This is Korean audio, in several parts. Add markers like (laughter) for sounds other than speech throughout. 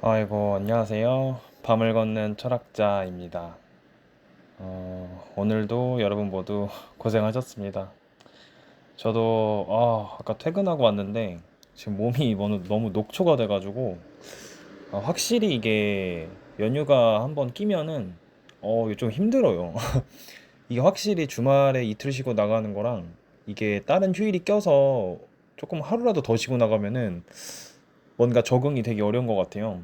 아이고, 안녕하세요. 밤을 걷는 철학자입니다. 어, 오늘도 여러분 모두 고생하셨습니다. 저도, 아, 아까 퇴근하고 왔는데, 지금 몸이 너무, 너무 녹초가 돼가지고, 아, 확실히 이게 연휴가 한번 끼면은, 어, 이게 좀 힘들어요. (laughs) 이게 확실히 주말에 이틀 쉬고 나가는 거랑, 이게 다른 휴일이 껴서 조금 하루라도 더 쉬고 나가면은, 뭔가 적응이 되게 어려운 것 같아요.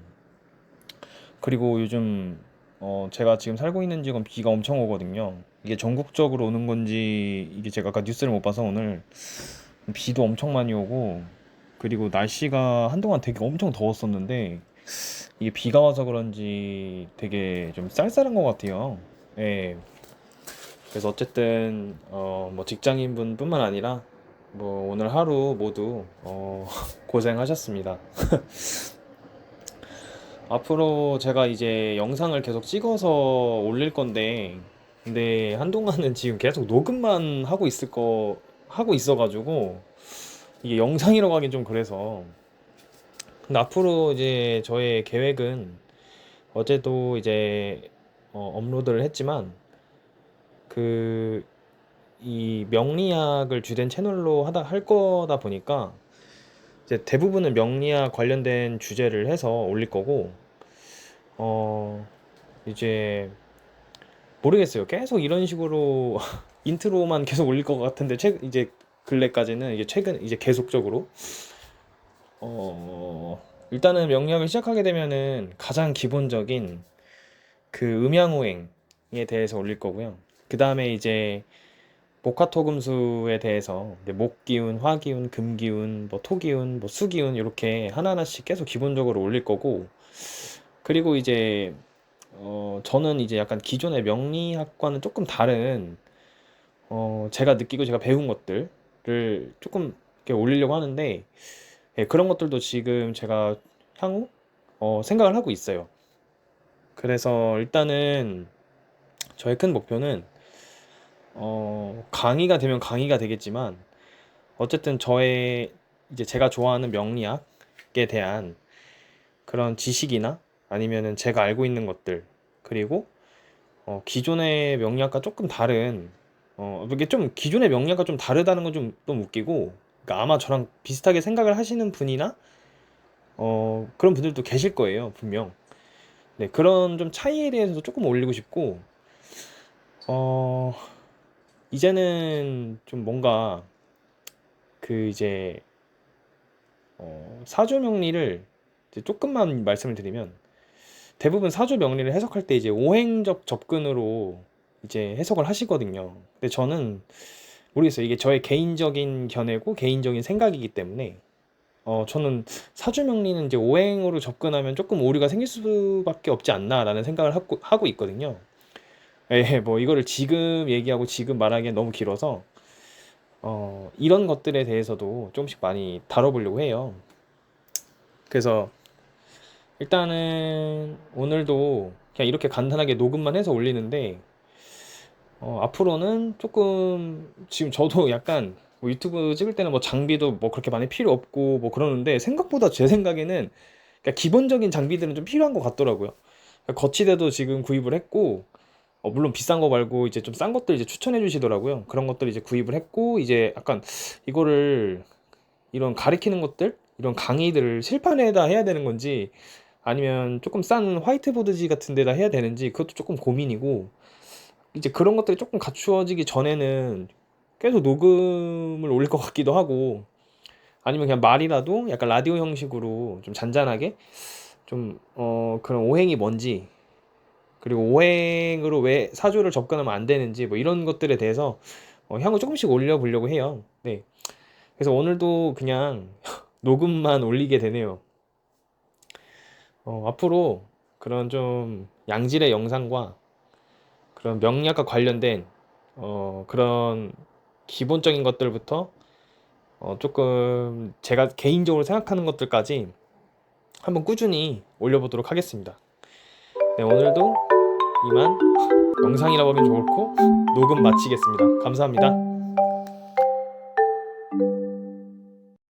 그리고 요즘 어 제가 지금 살고 있는 지역은 비가 엄청 오거든요. 이게 전국적으로 오는 건지 이게 제가 아까 뉴스를 못 봐서 오늘 비도 엄청 많이 오고 그리고 날씨가 한동안 되게 엄청 더웠었는데 이게 비가 와서 그런지 되게 좀 쌀쌀한 것 같아요. 예. 그래서 어쨌든 어 뭐 직장인분뿐만 아니라 뭐 오늘 하루 모두 어 (laughs) 고생하셨습니다. (laughs) 앞으로 제가 이제 영상을 계속 찍어서 올릴 건데, 근데 한동안은 (laughs) 지금 계속 녹음만 하고 있을 거, 하고 있어가지고, 이게 영상이라고 하긴 좀 그래서. 근데 앞으로 이제 저의 계획은 어제도 이제 어, 업로드를 했지만, 그, 이 명리학을 주된 채널로 하다, 할 거다 보니까, 이제 대부분은 명리학 관련된 주제를 해서 올릴 거고, 어, 이제 모르겠어요. 계속 이런 식으로 (laughs) 인트로만 계속 올릴 것 같은데, 최, 이제 근래까지는 이게 최근, 이제 계속적으로. 어, 일단은 명리학을 시작하게 되면은 가장 기본적인 그 음양오행에 대해서 올릴 거고요. 그 다음에 이제 목화토금수에 대해서 목기운, 화기운, 금기운, 뭐 토기운, 뭐 수기운 이렇게 하나하나씩 계속 기본적으로 올릴 거고 그리고 이제 어 저는 이제 약간 기존의 명리학과는 조금 다른 어 제가 느끼고 제가 배운 것들을 조금 이렇게 올리려고 하는데 예, 그런 것들도 지금 제가 향후 어 생각을 하고 있어요. 그래서 일단은 저의 큰 목표는 어, 강의가 되면 강의가 되겠지만, 어쨌든 저의 이제 제가 좋아하는 명리학에 대한 그런 지식이나 아니면은 제가 알고 있는 것들, 그리고 어, 기존의 명리학과 조금 다른, 어, 이게 좀 기존의 명리학과 좀 다르다는 건 좀 좀 웃기고, 그러니까 아마 저랑 비슷하게 생각을 하시는 분이나, 어, 그런 분들도 계실 거예요, 분명. 네, 그런 좀 차이에 대해서도 조금 올리고 싶고, 어, 이제는 좀 뭔가 그 이제 어, 사조 명리를 조금만 말씀을 드리면 대부분 사조 명리를 해석할 때 이제 오행적 접근으로 이제 해석을 하시거든요. 근데 저는 모르겠어요. 이게 저의 개인적인 견해고 개인적인 생각이기 때문에 어 저는 사주 명리는 이제 오행으로 접근하면 조금 오류가 생길 수밖에 없지 않나라는 생각을 하고 하고 있거든요. 예, 뭐 이거를 지금 얘기하고 지금 말하기엔 너무 길어서 어, 이런 것들에 대해서도 조금씩 많이 다뤄보려고 해요. 그래서 일단은 오늘도 그냥 이렇게 간단하게 녹음만 해서 올리는데 어, 앞으로는 조금 지금 저도 (laughs) 약간 뭐 유튜브 찍을 때는 뭐 장비도 뭐 그렇게 많이 필요 없고 뭐 그러는데 생각보다 제 생각에는 그러니까 기본적인 장비들은 좀 필요한 것 같더라고요. 거치대도 지금 구입을 했고 어, 물론 비싼 거 말고 이제 좀 싼 것들 이제 추천해 주시더라고요. 그런 것들 이제 구입을 했고 이제 약간 이거를 이런 가리키는 것들 이런 강의들을 실판에다 해야 되는 건지 아니면 조금 싼 화이트보드지 같은 데다 해야 되는지 그것도 조금 고민이고 이제 그런 것들이 조금 갖추어지기 전에는 계속 녹음을 올릴 것 같기도 하고 아니면 그냥 말이라도 약간 라디오 형식으로 좀 잔잔하게 좀 어 그런 오행이 뭔지 그리고 오행으로 왜 사조를 접근하면 안 되는지 뭐 이런 것들에 대해서 어, 향후 조금씩 올려보려고 해요. 네. 그래서 오늘도 그냥 (laughs) 녹음만 올리게 되네요. 어, 앞으로 그런 좀 양질의 영상과 그런 명리학과 관련된 어, 그런 기본적인 것들부터 어, 조금 제가 개인적으로 생각하는 것들까지 한번 꾸준히 올려보도록 하겠습니다. 네, 오늘도 이만 영상이라고 하면 좋고 녹음 마치겠습니다. 감사합니다.